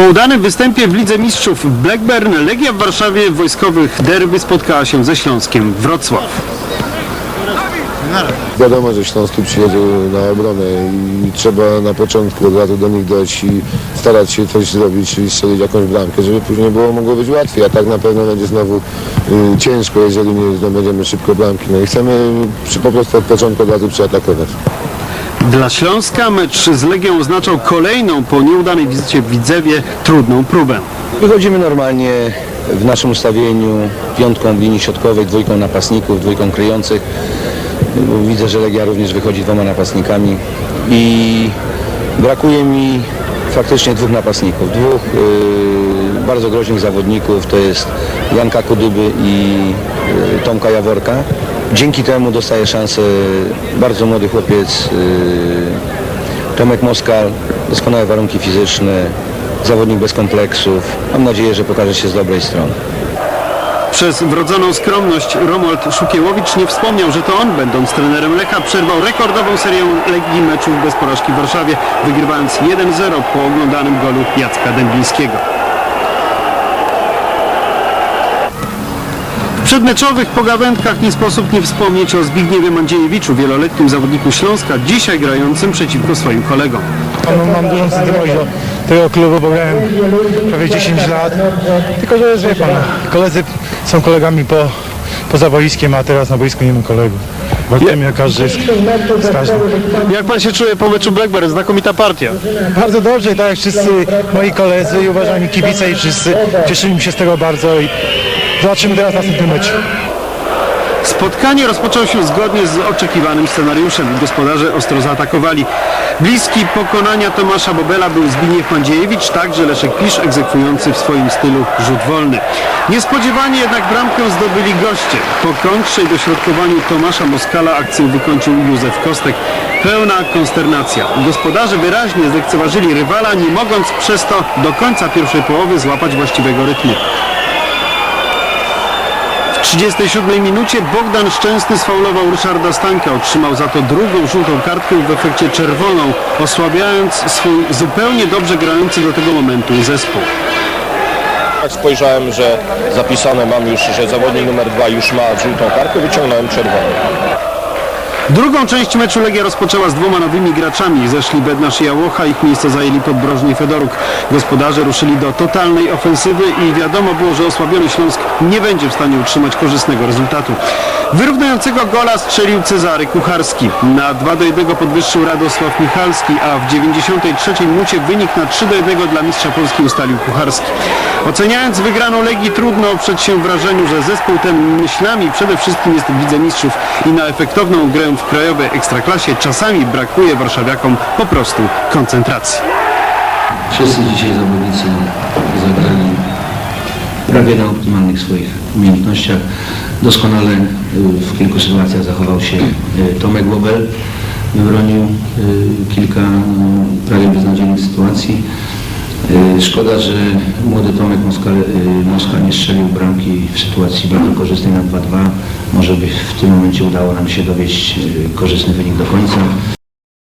Po udanym występie w Lidze Mistrzów Blackburn Legia w Warszawie wojskowych derby spotkała się ze Śląskiem Wrocław. Wiadomo, że Śląsk tu przyjedzie na obronę i trzeba na początku od razu do nich dojść i starać się coś zrobić, czyli strzelić jakąś bramkę, żeby później było mogło być łatwiej, a tak na pewno będzie znowu y, ciężko, jeżeli nie zdobędziemy szybko bramki. No i chcemy przy, po prostu od początku od razu przeatakować. Dla Śląska mecz z Legią oznaczał kolejną po nieudanej wizycie w Widzewie trudną próbę. Wychodzimy normalnie w naszym ustawieniu piątką w linii środkowej, dwójką napastników, dwójką kryjących. Widzę, że Legia również wychodzi dwoma napastnikami i brakuje mi faktycznie dwóch napastników, dwóch yy, bardzo groźnych zawodników, to jest Janka Kudyby i yy, Tomka Jaworka. Dzięki temu dostaje szansę bardzo młody chłopiec yy, Tomek Moskal, doskonałe warunki fizyczne, zawodnik bez kompleksów. Mam nadzieję, że pokaże się z dobrej strony. Przez wrodzoną skromność Romuald Szukiełowicz nie wspomniał, że to on, będąc trenerem Lecha, przerwał rekordową serię Legii meczów bez porażki w Warszawie, wygrywając 1-0 po oglądanym golu Jacka Dęblińskiego. Przedmeczowych pogawędkach nie sposób nie wspomnieć o Zbigniewie Mandziejewiczu, wieloletnim zawodniku Śląska, dzisiaj grającym przeciwko swoim kolegom. Mam, mam dużą sentyment do tego klubu, bo grałem prawie 10 lat. Tylko, że wie pan, koledzy są kolegami po, poza boiskiem, a teraz na boisku nie ma kolegów. Walczymy jak każdy z, z każdym. Jak pan się czuje po meczu Blackburn? Znakomita partia. Bardzo dobrze, tak jak wszyscy moi koledzy i uważani kibice i wszyscy cieszymy się z tego bardzo i zobaczymy teraz następny mecz. Spotkanie rozpoczęło się zgodnie z oczekiwanym scenariuszem. Gospodarze ostro zaatakowali. Bliski pokonania Tomasza Bobela był Zbigniew Mandziejewicz, także Leszek Pisz egzekwujący w swoim stylu rzut wolny. Niespodziewanie jednak bramkę zdobyli goście. Po kontrze i dośrodkowaniu Tomasza Moskala akcję wykończył Józef Kostek. Pełna konsternacja. Gospodarze wyraźnie zlekceważyli rywala, nie mogąc przez to do końca pierwszej połowy złapać właściwego rytmu. W 37 minucie Bogdan Szczęsny sfaulował Ryszarda Stanka, otrzymał za to drugą żółtą kartkę w efekcie czerwoną, osłabiając swój zupełnie dobrze grający do tego momentu zespół. Jak spojrzałem, że zapisane mam już, że zawodnik numer dwa już ma żółtą kartkę, wyciągnąłem czerwoną. Drugą część meczu Legia rozpoczęła z dwoma nowymi graczami. Zeszli Bednarz i Jałocha, ich miejsce zajęli Podbrożny i Fedoruk. Gospodarze ruszyli do totalnej ofensywy i wiadomo było, że osłabiony Śląsk nie będzie w stanie utrzymać korzystnego rezultatu. Wyrównującego gola strzelił Cezary Kucharski. Na 2 do 1 podwyższył Radosław Michalski, a w 93 minucie wynik na 3 do 1 dla mistrza Polski ustalił Kucharski. Oceniając wygraną Legii trudno oprzeć się wrażeniu, że zespół ten myślami przede wszystkim jest w Mistrzów i na efektowną grę w krajowej ekstraklasie czasami brakuje warszawiakom po prostu koncentracji. Wszyscy dzisiaj zawodnicy zagrali prawie na optymalnych swoich umiejętnościach. Doskonale y, w kilku sytuacjach zachował się y, Tomek Bobel. Wybronił y, kilka prawie beznadziejnych sytuacji. Szkoda, że młody Tomek Moskal, y, Moskal nie strzelił bramki w sytuacji bardzo korzystnej na 2-2. Może by w tym momencie udało nam się dowieść korzystny wynik do końca.